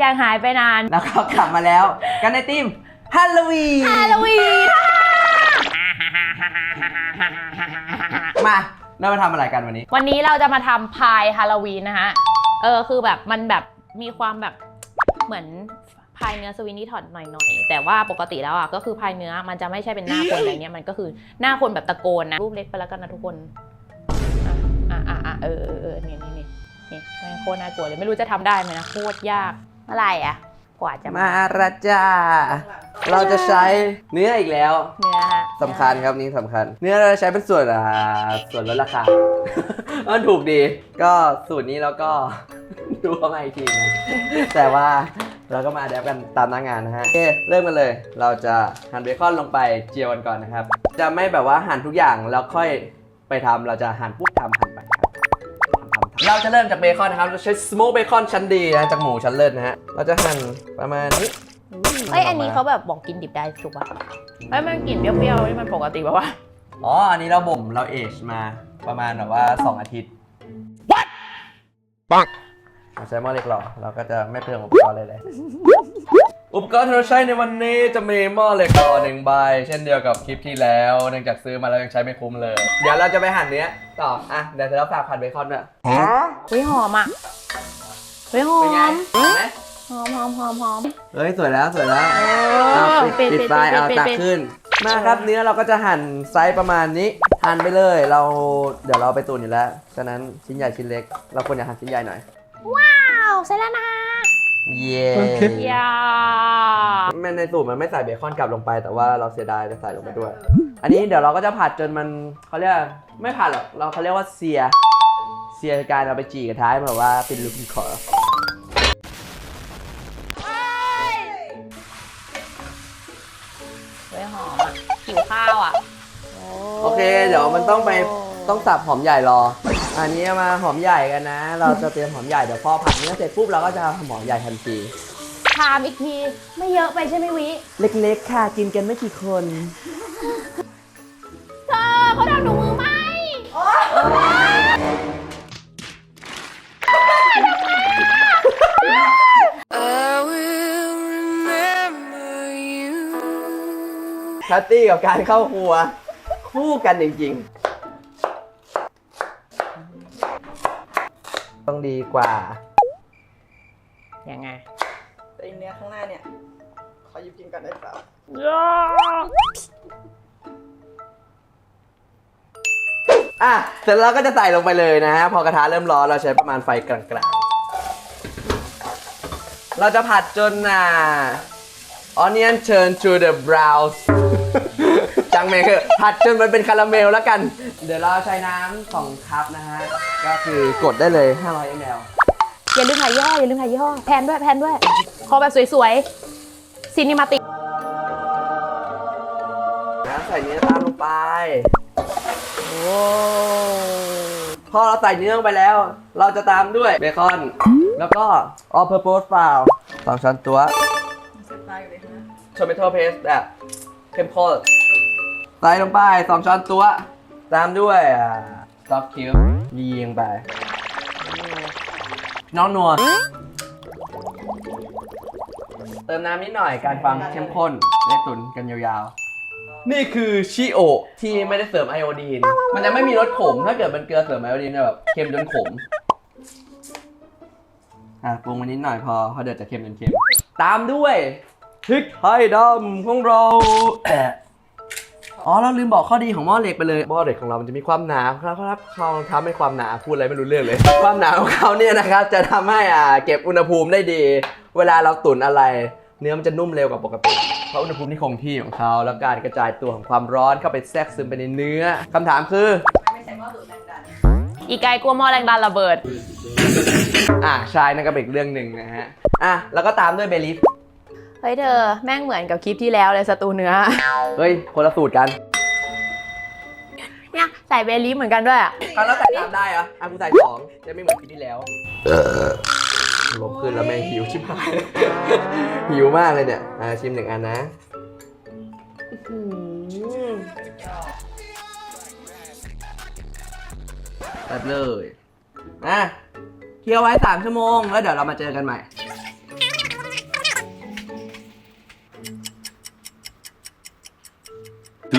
หลังจากหายไปนานแล้วก็กลับมาแล้ว กันในทีมฮัลโลวีนฮาโลวีนมาเรามาทำอะไรกันวันนี้ วันนี้เราจะมาทำพายฮาโลวีนนะฮะ เออคือแบบมันแบบมีความแบบเหมือนพายเนื้อสวินนี่ถอดหน่อยๆ แต่ว่าปกติแล้วอะก็คือพายเนื้อมันจะไม่ใช่เป็นหน้าคนอะไรเงี้ยมันก็คือหน้าคนแบบตะโกนนะรูปเล็กไปแล้วกันนะทุกคนอะอะอะอะเออเออเออนี่นี่นี่นี่แม่งโคตรน่ากลัวเลยไม่รู้จะทำได้ไหมนะโคตรยากเมื่อไหร่อะ กว่าจะมาราจาเราจะใช้เนื้ออีกแล้วเนื้อฮะสำคัญครับนี่สำคัญ เนื้อเราจะใช้เป็นส่วนอ่าส่วนลดราคา มันถูกดี ก็สูตรนี้เราก็ ดูเข้ามาอีกทีนะแต่ว่าเราก็มาแดปกันตามหน้างานนะฮะโอเคเริ่มกันเลย เราจะหั่นเบคอนลงไปเจียวกันก่อนนะครับ จะไม่แบบว่าหั่นทุกอย่างแล้วค่อยไปทำเราจะหั่นปุ๊บทำหั่น เราจะเริ่มจากเบคอนนะครับเราใช้สโมกเบคอนชั้นดีนะจากหมูชั้นเลิศนะฮะเราจะหั่นประมาณนี้เอ้ยอันนี้เขาแบบบอกกินดิบได้ถูกป่ะเอ้ยมันกลิ่นเปรี้ยวๆนี่มันปกติป่ะวะอ๋ออันนี้เราบ่มเราเอชมาประมาณแบบว่า 2 อาทิตย์ What ปังเราใช้หม้อเล็กหรอเราก็จะไม่เปลืองอุปกรณ์เลยเลย อุปกรณ์ที่เราใช้ในวันนี้จะมีหม้อเหล็กหล่อหนึ่งใบ เช่นเดียวกับคลิปที่แล้วเนื่องจากซื้อมาแล้วยังใช้ไม่คุ้มเลย เดี๋ยวเราจะไปหั่นเนี้ยต่ออะเดี๋ยวเธอฝากหั่นเบคอนด้วยเฮ้ยหอมอะเฮ้ยหอเป็นไงมเห็นไหมหอมหอมหอมหอม เฮ้ยสวยแล้วสวยแล้วเอเอาอปิดปิดไฟเอาตักขึ้น มาครับเนื้อเราก็จะหั่นไซส์ประมาณนี้ หั่นไปเลยเราเดี๋ยวเราไปตุนอยู่แล้ว ฉะนั้นชิ้นใหญ่ชิ้นเล็ก เราควรจะหั่นชิ้นใหญ่หน่อย ว้าวเสร็จแล้วนะ เย้ยาแม่ในสูตรมันไม่ใส่เบคอนกลับลงไป แต่ว่าเราเสียดายจะใส่ลงไปด้วย อันนี้เดี๋ยวเราก็จะผัดจนมันเขาเรียกไม่ผัดหรอกเราเขาเรียกว่าเสีย เสียคือการเอาไปจีกระท้ายแบบว่าเป็นลูกขอเฮ้ยหอมอะหิวข้าวอะ โอเค เดี๋ยวมันต้องไปต้องสับหอมใหญ่รอ อันนี้มาหอมใหญ่กันนะ เราจะเตรียมหอมใหญ่เดี๋ยวพอผัดเนื้อเสร็จปุ๊บเราก็จะทำหอมใหญ่ทันทีถามอีกทีไม่เยอะไปใช่ไหมวิ เล็กๆ ค่ะกินกันไม่กี่คนเธอเขาทำหนูมือไหมแพตตี้กับการเข้าครัว คู่กันจริงๆ ต้องดีกว่า ยังไงแต่อีเนื้อข้างหน้าเนี่ย ขอหยิบกินก่อนได้เปล่าอะเสร็จแล้วก็จะใส่ลงไปเลยนะฮะ พอกระทะเริ่มร้อนเราใช้ประมาณไฟกลางๆ เราจะผัดจนอ่า onion turn to the brown จังเมคือผัดจนมันเป็นคาราเมลแล้วกัน เดี๋ยวเราใช้น้ำสองคัพนะฮะ ก็คือกดได้เลย 500 ml อย่าลืมหายย่ออย่าลืมหายย่อแพนด้วยแพนด้วย ขอแบบสวยๆซินิมาติกนะใส่เนื้อตามลงไป โอ้พอเราใส่เนื้อลงไปแล้ว เราจะตามด้วยเบคอน แล้วก็ all purpose flour สองช้อนตัวเสร็จตายกันเลยนะ tomato paste แบบเข้มข้น ใส่ลงไปสองช้อนตัวตามด้วยซอ่า stock cube ยิงไป น้องนัว เติมน้ำนิดหน่อยการความเข้มข้นได้ตุนกันยาวๆ นี่คือชิโอที่ไม่ได้เสริมไอโอดีน มันจะไม่มีรสขม ถ้าเกิดมันเกลือเสริมไอโอดีนจะแบบเค็มจนขม อะปรุงมานิดหน่อยพอเพราะเดี๋ยวจะเค็มจนเค็ม ตามด้วยพริกไทยดำของเรา อ๋อเราลืมบอกข้อดีของหม้อเหล็กไปเลยหม้อเหล็กของเรามันจะมีความหนาครับครับเขาทำให้ความหนาพูดอะไรไม่รู้เรื่องเลย ความหนาของเขาเนี่ยนะครับจะทำให้อ่าเก็บอุณหภูมิได้ดี เวลาเราตุ๋นอะไร เนื้อมันจะนุ่มเร็วกว่าปกติเพราะอุณหภูมิที่คงที่ของเขาแล้วการกระจายตัวของความร้อนเข้าไปแทรกซึมไปในเนื้อคำถามคือไม่ใช่หม้อดูดแรงดันอีกายกลัวหม้อแรงดันระเบิดอ่าใช่นั่นก็เป็นอีกเรื่องหนึ่งนะฮะอะแล้วก็ตามด้วยเบลิฟ เฮ้ยเธอแม่งเหมือนกับคลิปที่แล้วเลยสตูเนื้อ เฮ้ย คนละสูตรกันเนี่ยใส่เบลีฟเหมือนกันด้วยอะเอาแล้วใส่ตามได้เหรออะกูใส่สองจะไม่เหมือนคลิปที่แล้วลบขึ้นแล้วแม่งหิวชิบหาย หิวมากเลยเนี่ย อ่าชิมหนึ่งอันนะอื้อหือแบบเลยอะเคี่ยวไว้สามชั่วโมง แล้วเดี๋ยวเรามาเจอกันใหม่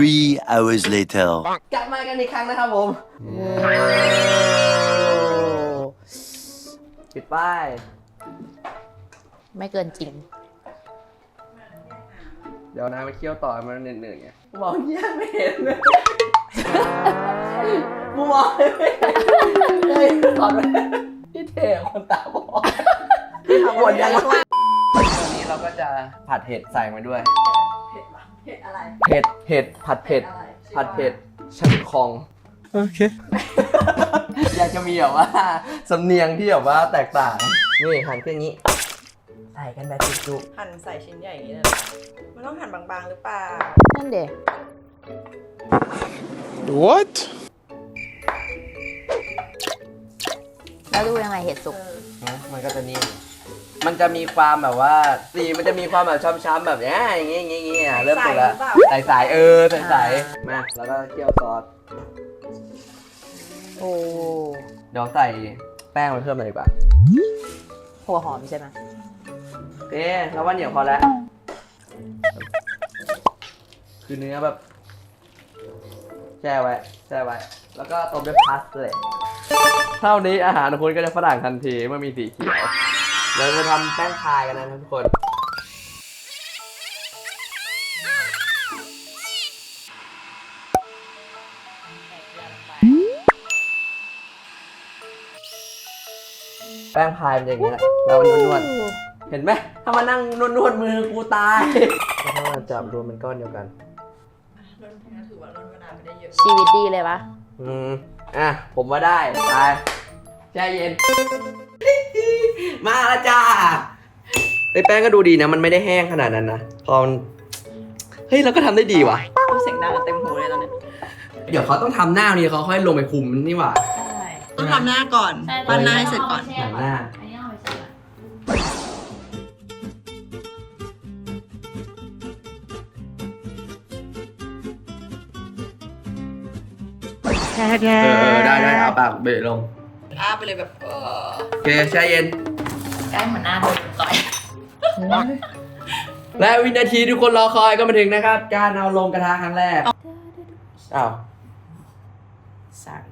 Three hours later. กลับมากันอีกครั้งนะครับผมปิดป้าย ไม่เกินจริง เดี๋ยวนะไปเคี่ยวต่อมันเหนื่อยๆไงกูมองแยกไม่เห็นเลยกูมองไม่เห็นเลยสอนไปที่เท่คนตาบอดหมดยังวะวันนี้เราก็จะผัดเห็ดใส่มาด้วย เผ็ดปะเผ็ดอะไรเห็ดเห็ดผัดเผ็ดอะไรผัดเผ็ดชันคอง โอเค อยากจะมีแบบว่าสำเนียงที่แบบว่าแตกต่าง นี่หั่นขึ้นอย่างนี้ ใส่กันแบบจุกหั่นใส่ชิ้นใหญ่อย่างนี้เลยเหรอมันต้องหั่นบางๆหรือเปล่า นั่นเด็ What? แล้วดูยังไงเห็ดสุก ๆนะมันก็จะนิ่มมันจะมีความแบบว่าสีมันจะมีความแบบช้ำๆแบบเนี้ยอย่างงี้อย่างงี้อย่างงี้อะเริ่มสุกแล้ว ใส่หรือเปล่า ใสายๆเออใสายๆมาแล้วก็เคี่ยวซอสโอ้เดี๋ยวใส่แป้งมาเพิ่มหน่อยดีกว่าหัวหอมใช่ไหมโอเคแล้วว่าเหนียวพอแล้ว คือเนื้อแบบแช่ไว้แช่ไว้ แล้วก็ต้มด้วยพาสเลยเท่านี้อาหารของคุณก็จะฝรั่งทันทีเมื่อมีสีเขียวเราจะทำแป้งพายกันนะทุกคน แป้งพายมันจะอย่างนี้แหละแล้วมันนวดๆเห็นไหมถ้ามานั่งนวดๆมือกูตายถ้ามาจับรวมเป็นก้อนเดียวกัน ร่อนนะถือว่าร่อนมะนาวไม่ได้เยอะชีวิตดีเลยปะอืม อะ ผมว่าได้ไปแช่เย็น มาแล้วจ้าไอ้ยแป้งก็ดูดีนะ มันไม่ได้แห้งขนาดนั้นนะพอมันเฮ้ยเราก็ทำได้ดีว่ะเสียงดังเต็มหูเลยตอนเนี้ยเดี๋ยวเขาต้องทำหน้านี้เขาค่อยลงไปคุมนี่หว่าใช่ ต้องทำหน้าก่อนปั้นหน้าให้เสร็จก่อน หนังหน้า อันนี้เอาไปใส่ก่อนเออเออได้ได้เอาปากเบะลงอ้าไปเลยแบบเออโอเคแช่เย็น ใกล้เหมือนหน้าโดนต่อยและวินาทีทุกคนรอคอยก็มาถึงนะครับ การเอาลงกระทะครั้งแรกอ้าวสั่ง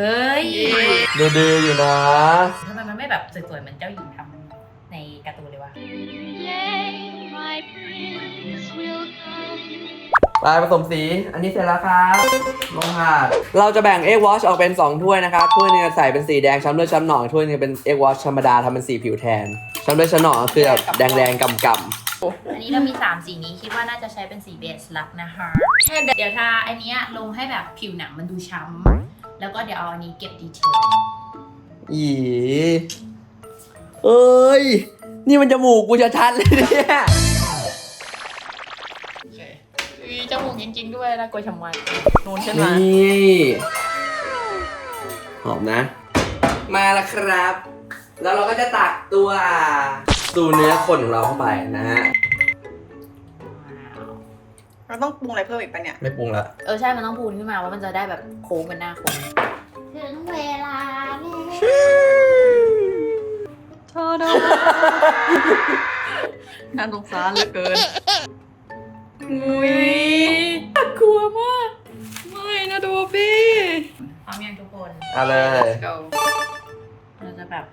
เฮ้ยดูดีอยู่นะ ทำไมมันไม่แบบสวยๆเหมือนเจ้าหญิงทำในการ์ตูนเลยวะ my prince will come. ปลายผสมสี อันนี้เสร็จแล้วครับ ลงหาด เราจะแบ่งเอ็กวอชออกเป็น 2 ถ้วยนะครับ ถ้วยหนึงจะใส่เป็นสีแดงช้ำเลือดช้ำหนองถ้วยหนึงเป็นเอ็กวอชธรรมดาทำเป็นสีผิวแทน ช้ำเลือดช้ำหนองก็คือแบบแดงๆกำกอันนี้เรามี 3 สีนี้ คิดว่าน่าจะใช้เป็นสีเบสลักนะคะ แค่เดี๋ยวทาอันเนี้ยลงให้แบบผิวหนังมันดูช้ำ แล้วก็เดี๋ยวเอาอันนี้เก็บดีเทลำอีเอ้ย นี่มันจมูกกูชัดๆเลยเนี่ยจมูกจริง ๆ ด้วยนะกลัวชำวันนูนขึ้นมานี่หอมนะ มาแล้วครับ แล้วเราก็จะตักตัวตูเนื้อคนของเราเข้าไปนะฮะ เราต้องปรุงอะไรเพิ่มอีกปะเนี่ย ไม่ปรุงละเออใช่ มันต้องพูนขึ้นมาว่ามันจะได้แบบโค้งเป็นหน้าคนถึงเวลาแล้วน่าสงสารเหลือเกินอุ้ยกลัวมาก ไม่นะโดบี้พร้อมยังทุกคนเอาเลยเกาเราจะแบบ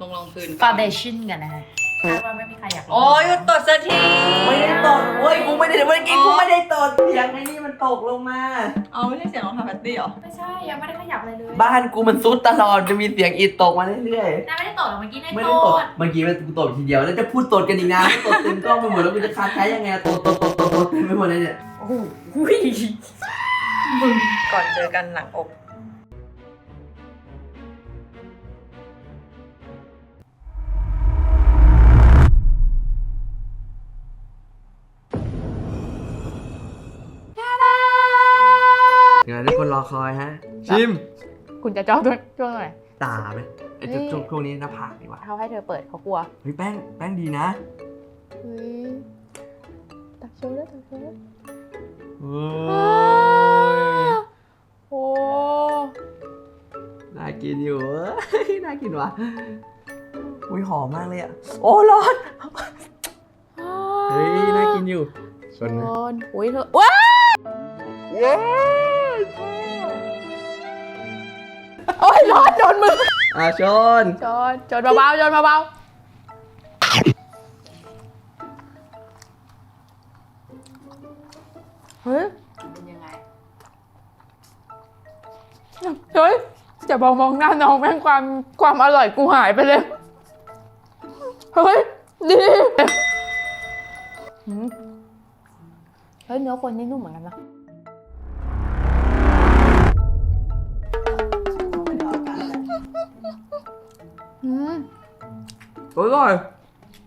ลงรองพื้นฟาเดชั่นกันนะฮะ คาดว่าไม่มีใครอยากลงโอ้ยหยุดตดสักทีไม่ได้ตดเว้ยกูไม่ได้เมื่อกี้กูไม่ได้ตดเสียงไอ้นี่มันตกลงมา เอาไม่ใช่เสียงรองเท้าแพตตี้เหรอ ไม่ใช่ยังไม่ได้ขยับอะไรเลยบ้านกูมันซุดตลอดจะมีเสียงอิดตกมาเรื่อยน้าไม่ได้ตดหรอกเมื่อกี้ๆได้ไม่ตได้ตดดเมื่อกี้มันกูตดทีเดียวแล้วจะพูดตดกันอีกนะตดเต็มกล้องไปหมดแล้วกูจะคัดใช้ยังไงตดตดตดตดตดเต็มไปหมดเลยเนี่ยโอ้โหก่อนเจอกันหลังอก ทุกคนรอคอยฮะ ชิม คุณจะจ้องตัวช่วงไหน ตาไหมไอ้จุดช่วงช่วงนี้หน้าผากดีกว่าเขาให้เธอเปิดเขากลัวเฮ้ยแป้งแป้งดีนะเฮ้ยตักโชว์ด้วยตักโชว์ด้วยเฮ้ยโอ้น่ากินอยู่เว้ยน่ากินว่ะอุ้ยหอมมากเลยอะ โอ้ร้อนเฮ้ยน่ากินอยู่ชนนะนอุ้ยเธอว้าย โอ้ยร้อนโดนมืออะชนโดนโดนเบาๆโดนเบาๆเฮ้ยเป็นยังไง เฮ้ยจะมองมองหน้าน้องแม่งความความอร่อยกูหายไปเลย เฮ้ย ดีหืมเฮ้ยเนื้อคนนี่นุ่มเหมือนกันนะ อืมอร่อย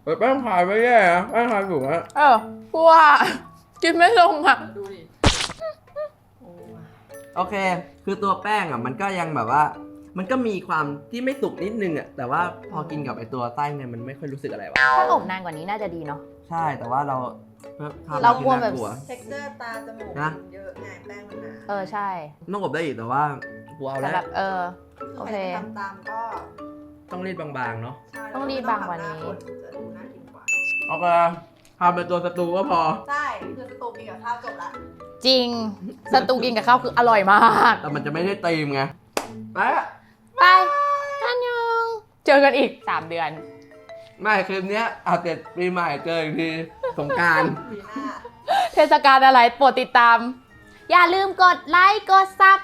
เปิดแป้งพายไม่แย่นะแป้งพายถูกนะเออกูว่า กินไม่ลงอะ ดูดิโอ้โอเค คือตัวแป้งอะ มันก็ยังแบบว่า มันก็มีความที่ไม่สุกนิดนึงอะ แต่ว่าพอกินกับไอตัวไส้เนี่ยมันไม่ค่อยรู้สึกอะไรวะ ถ้าอบนานกว่านี้น่าจะดีเนาะ ใช่ แต่ว่าเราเพิ่มภพเรากลัวแบบ น่ เท็กเจอร์ตาจมูกนะ มันเยอะไงแป้งมันหนาเออใช่ต้องอบได้อีกแต่ว่ากูเอาแต่แล้ว แบบเออคือโอใคเครจะทำตามก็ ต้องรีดบางๆเนาะใช่ต้องรีบบางกว่านี้แล้ก็ต้องทำหน้คนจะดูน่ากินกว่าโอเคทำเป็นตัวสตูก็พอ ใช่คือสตูกินกับข้าวจบละจริง สตูกินกับข้าวคืออร่อยมาก แต่มันจะไม่ได้ตีมไงไปอะไปอันยองเจอกันอีก 3 เดือน ไม่คืนเนี้ยเอาเสร็จปีใหม่เจออีกทีสงกราร ปีหน้า เทศกาลอะไรโปรดติดตาม อย่าลืมกดไลค์ กดซับ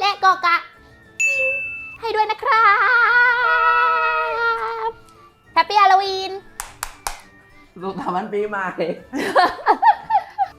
และกดกระดิ่ง ให้ด้วยนะครับแฮปปี้ฮาโลวีน สุขสันต์วันปีใหม่